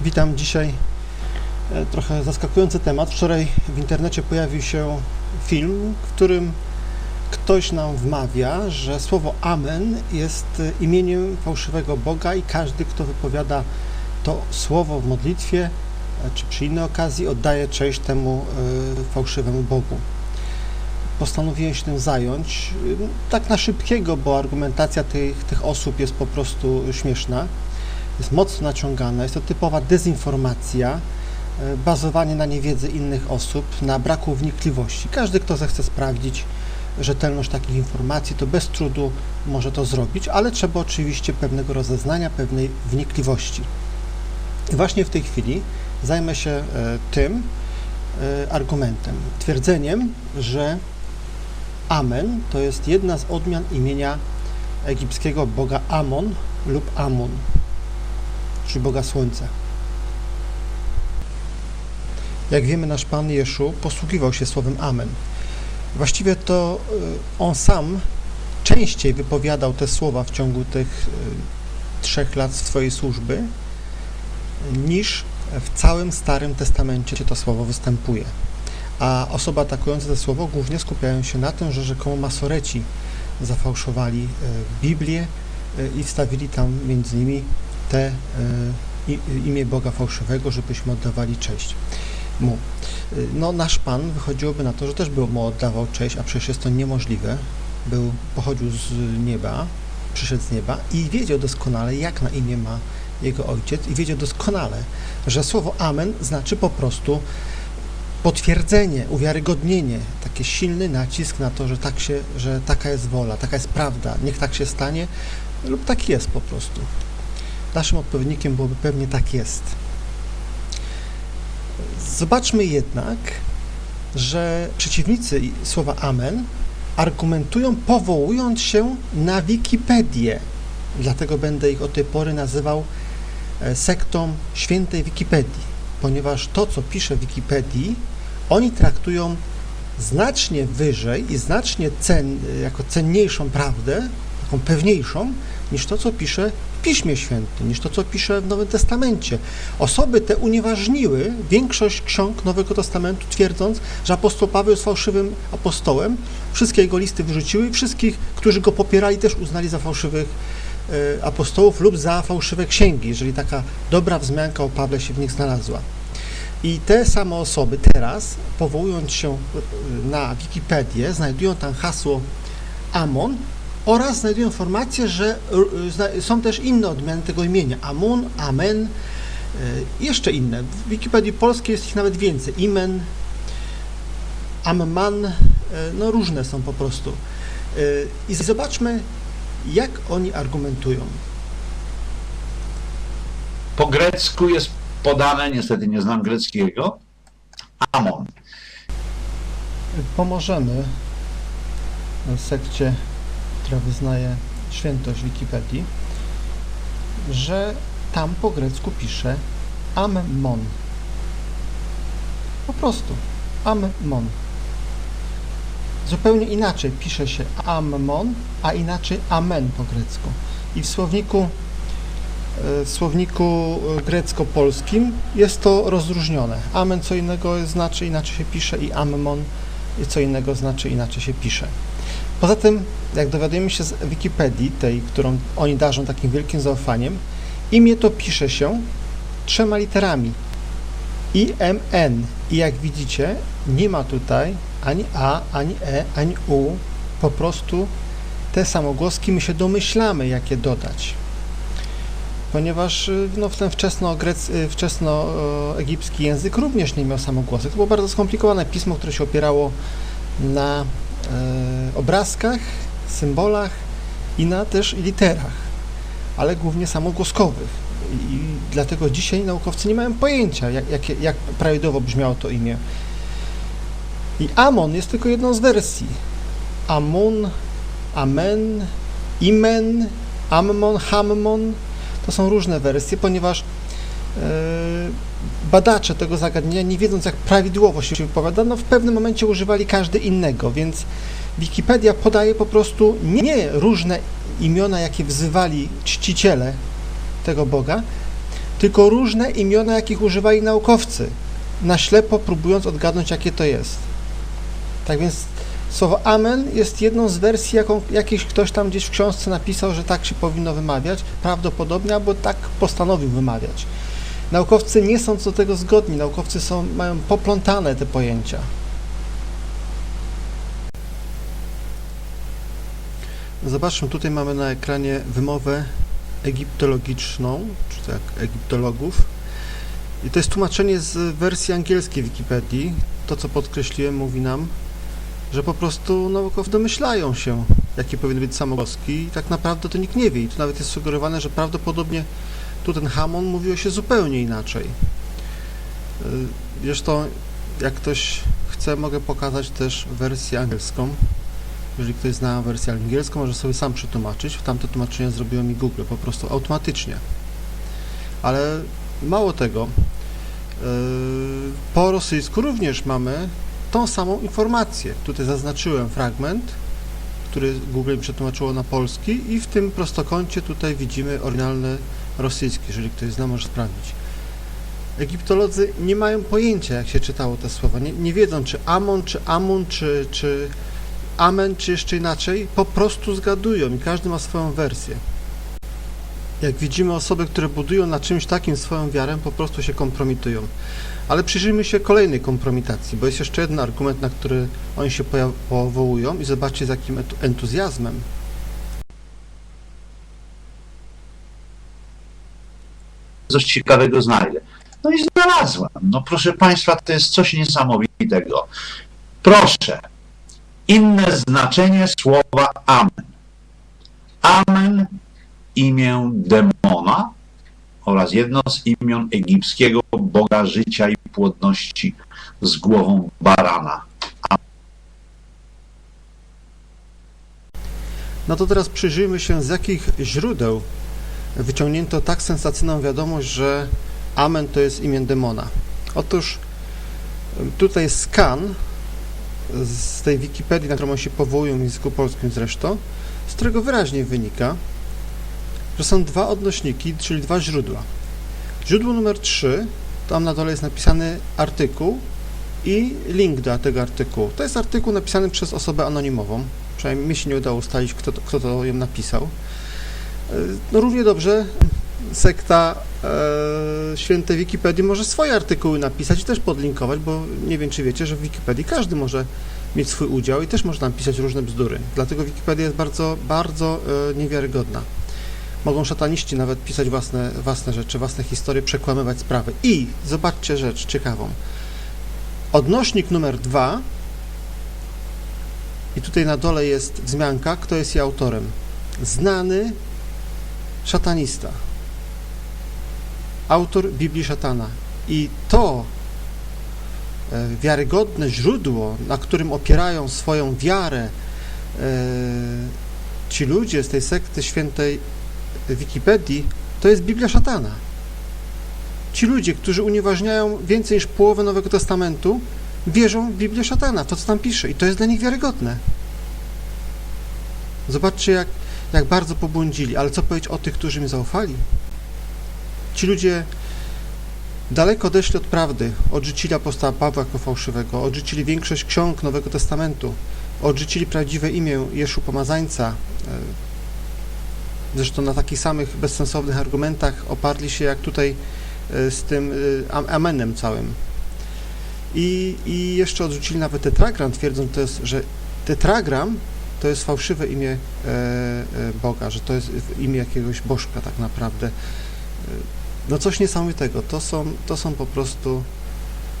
Witam dzisiaj. e, Trochę zaskakujący temat. Wczoraj w internecie pojawił się film, w którym ktoś nam wmawia, że słowo Amen jest e, imieniem fałszywego Boga i każdy, kto wypowiada to słowo w modlitwie e, czy przy innej okazji, oddaje cześć temu fałszywemu Bogu. Postanowiłem się tym zająć, tak na szybkiego, bo argumentacja tych, tych osób jest po prostu śmieszna jest mocno naciągana. Jest to typowa dezinformacja, e, bazowanie na niewiedzy innych osób, na braku wnikliwości. Każdy, kto zechce sprawdzić rzetelność takich informacji, to bez trudu może to zrobić, ale trzeba oczywiście pewnego rozeznania, pewnej wnikliwości. I właśnie w tej chwili zajmę się e, tym e, argumentem, twierdzeniem, że Amen to jest jedna z odmian imienia egipskiego boga Amon lub Amun czy Boga Słońca. Jak wiemy, nasz Pan Jeszu posługiwał się słowem Amen. Właściwie to y, on sam częściej wypowiadał te słowa w ciągu tych y, trzech lat swojej służby, niż w całym Starym Testamencie to słowo występuje. A osoby atakujące to słowo głównie skupiają się na tym, że rzekomo masoreci zafałszowali y, Biblię i wstawili tam między innymi te e, imię Boga fałszywego, żebyśmy oddawali cześć mu. Y, No, nasz Pan wychodziłoby na to, że też by mu oddawał cześć, a przecież jest to niemożliwe. Był, pochodził z nieba, przyszedł z nieba i wiedział doskonale, jak na imię ma jego ojciec, i wiedział doskonale, że słowo Amen znaczy po prostu potwierdzenie, uwiarygodnienie, taki silny nacisk na to, że tak się, że taka jest wola, taka jest prawda, niech tak się stanie, lub tak jest po prostu. Naszym odpowiednikiem byłoby pewnie tak jest. Zobaczmy jednak, że przeciwnicy słowa Amen argumentują powołując się na Wikipedię. Dlatego będę ich od tej pory nazywał e, sektą świętej Wikipedii, ponieważ to, co pisze w Wikipedii, oni traktują znacznie wyżej i znacznie cen, jako cenniejszą prawdę, taką pewniejszą, niż to, co pisze w Piśmie Świętym, niż to, co pisze w Nowym Testamencie. Osoby te unieważniły większość ksiąg Nowego Testamentu, twierdząc, że apostoł Paweł jest fałszywym apostołem. Wszystkie jego listy wyrzuciły i wszystkich, którzy go popierali, też uznali za fałszywych e, apostołów lub za fałszywe księgi, jeżeli taka dobra wzmianka o Pawle się w nich znalazła. I te same osoby teraz, powołując się e, na Wikipedię, znajdują tam hasło Amon oraz znajdują informację, że zna- są też inne odmiany tego imienia. Amun, Amen, y, jeszcze inne. W Wikipedii polskiej jest ich nawet więcej. Imen, Amman, y, no różne są po prostu. I zobaczmy, jak oni argumentują. Po grecku jest podane, niestety nie znam greckiego, Amon. Pomożemy sekcie, która wyznaje świętość Wikipedii, że tam po grecku pisze Ammon. Po prostu Ammon. Zupełnie inaczej pisze się Ammon, a inaczej Amen po grecku. I w słowniku e, w słowniku e, grecko-polskim jest to rozróżnione. Amen co innego znaczy, inaczej się pisze i Ammon co innego znaczy, inaczej się pisze. Poza tym, jak dowiadujemy się z Wikipedii, tej, którą oni darzą takim wielkim zaufaniem, imię to pisze się trzema literami. IMN. I jak widzicie, nie ma tutaj ani A, ani E, ani U. Po prostu te samogłoski my się domyślamy, jakie dodać. Ponieważ y, no, ten wczesno-grec- y, wczesnoegipski język również nie miał samogłosek. To było bardzo skomplikowane pismo, które się opierało na obrazkach, symbolach i na też literach, ale głównie samogłoskowych. I, dlatego dzisiaj naukowcy nie mają pojęcia, jak, jak, jak prawidłowo brzmiało to imię. I Amon jest tylko jedną z wersji. Amun, Amen, Imen, Ammon, Hammon to są różne wersje, ponieważ e, badacze tego zagadnienia, nie wiedząc jak prawidłowo się wypowiada, no w pewnym momencie używali każdy innego, więc Wikipedia podaje po prostu nie różne imiona, jakie wzywali czciciele tego Boga, tylko różne imiona, jakich używali naukowcy, na ślepo próbując odgadnąć, jakie to jest. Tak więc słowo amen jest jedną z wersji, jaką jakiś ktoś tam gdzieś w książce napisał, że tak się powinno wymawiać, prawdopodobnie, albo tak postanowił wymawiać. Naukowcy nie są co do tego zgodni, naukowcy są, mają poplątane te pojęcia. Zobaczmy, tutaj mamy na ekranie wymowę egiptologiczną, czy tak, egiptologów. I to jest tłumaczenie z wersji angielskiej Wikipedii. To, co podkreśliłem, mówi nam, że po prostu naukowcy domyślają się, jakie powinny być samogłoski i tak naprawdę to nikt nie wie. I tu nawet jest sugerowane, że prawdopodobnie Tutenhamon mówiło się zupełnie inaczej. Y, Zresztą, jak ktoś chce, mogę pokazać też wersję angielską. Jeżeli ktoś zna wersję angielską, może sobie sam przetłumaczyć. Tamte tłumaczenia zrobiło mi Google po prostu automatycznie. Ale mało tego, yy, po rosyjsku również mamy tą samą informację. Tutaj zaznaczyłem fragment, który Google przetłumaczyło na polski i w tym prostokącie tutaj widzimy oryginalny rosyjski, jeżeli ktoś zna, może sprawdzić. Egiptolodzy nie mają pojęcia, jak się czytało te słowa. Nie, nie wiedzą, czy Amon, czy Amun, czy, czy Amen, czy jeszcze inaczej. Po prostu zgadują i każdy ma swoją wersję. Jak widzimy, osoby, które budują na czymś takim swoją wiarę, po prostu się kompromitują. Ale przyjrzyjmy się kolejnej kompromitacji, bo jest jeszcze jeden argument, na który oni się powołują i zobaczcie z jakim entuzjazmem. Coś ciekawego znajdę. No i znalazłem. No proszę Państwa, to jest coś niesamowitego. Proszę, inne znaczenie słowa amen. Amen, imię demona oraz jedno z imion egipskiego boga życia i płodności z głową barana. No to teraz przyjrzyjmy się, z jakich źródeł wyciągnięto tak sensacyjną wiadomość, że Amen to jest imię demona. Otóż tutaj skan z tej Wikipedii, na którą się powołują w języku polskim zresztą, z którego wyraźnie wynika, że są dwa odnośniki, czyli dwa źródła. Źródło numer 3, tam na dole jest napisany artykuł i link do tego artykułu. To jest artykuł napisany przez osobę anonimową, przynajmniej mi się nie udało ustalić, kto to, kto to ją napisał. E, No równie dobrze sekta e, świętej Wikipedii może swoje artykuły napisać i też podlinkować, bo nie wiem, czy wiecie, że w Wikipedii każdy może mieć swój udział i też można napisać różne bzdury. Dlatego Wikipedia jest bardzo, bardzo e, niewiarygodna. Mogą szataniści nawet pisać własne, własne rzeczy, własne historie, przekłamywać sprawy. I zobaczcie rzecz ciekawą. Odnośnik numer dwa i tutaj na dole jest wzmianka, kto jest jej autorem. Znany szatanista. Autor Biblii Szatana. I to e, wiarygodne źródło, na którym opierają swoją wiarę e, ci ludzie z tej sekty świętej Wikipedii, to jest Biblia Szatana. Ci ludzie, którzy unieważniają więcej niż połowę Nowego Testamentu, wierzą w Biblię Szatana, to co tam pisze i to jest dla nich wiarygodne. Zobaczcie, jak, jak bardzo pobłądzili, ale co powiedzieć o tych, którzy im zaufali? Ci ludzie daleko odeszli od prawdy, odrzucili apostoła Pawła jako fałszywego, odrzucili większość ksiąg Nowego Testamentu, odrzucili prawdziwe imię Jeszu Pomazańca. e, Zresztą na takich samych bezsensownych argumentach oparli się jak tutaj e, z tym e, am- amenem całym. I, I jeszcze odrzucili nawet tetragram, twierdząc, to jest, że tetragram to jest fałszywe imię e, e, Boga, że to jest imię jakiegoś bożka tak naprawdę. E, No coś niesamowitego. To są, to są po prostu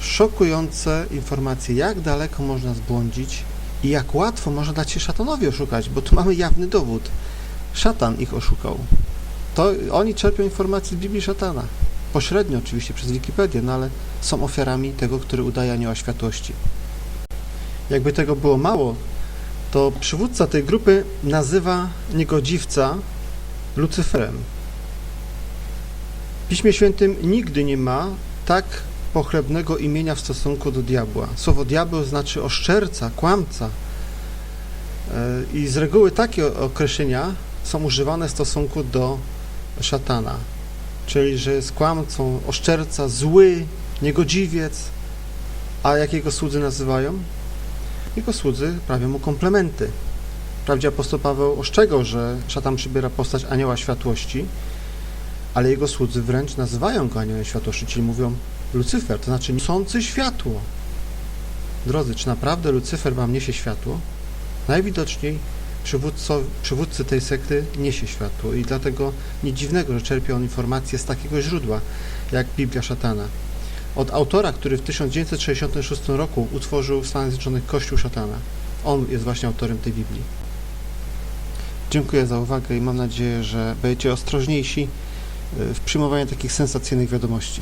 szokujące informacje, jak daleko można zbłądzić i jak łatwo można dać się szatanowi oszukać, bo tu mamy jawny dowód. Szatan ich oszukał. To oni czerpią informacje z Biblii szatana. Pośrednio oczywiście przez Wikipedię, no ale są ofiarami tego, który udaje anioła światłości. Jakby tego było mało, to przywódca tej grupy nazywa niegodziwca Lucyferem. W Piśmie Świętym nigdy nie ma tak pochlebnego imienia w stosunku do diabła. Słowo diabeł znaczy oszczerca, kłamca. E, I z reguły takie określenia są używane w stosunku do szatana. czyli że jest kłamcą, oszczerca, zły, niegodziwiec. A jak jego słudzy nazywają? Jego słudzy prawią mu komplementy. Wprawdzie apostoł Paweł ostrzegał, że szatan przybiera postać anioła światłości, ale jego słudzy wręcz nazywają go aniołem światłości, czyli mówią Lucyfer, to znaczy niosący światło. Drodzy, czy naprawdę Lucyfer wam niesie światło? Najwidoczniej przywódco, przywódcy tej sekty niesie światło i dlatego nic dziwnego, że czerpie on informacje z takiego źródła, jak Biblia szatana. Od autora, który w 1966 roku utworzył w Stanach Zjednoczonych Kościół szatana. On jest właśnie autorem tej Biblii. Dziękuję za uwagę i mam nadzieję, że będziecie ostrożniejsi y, w przyjmowaniu takich sensacyjnych wiadomości.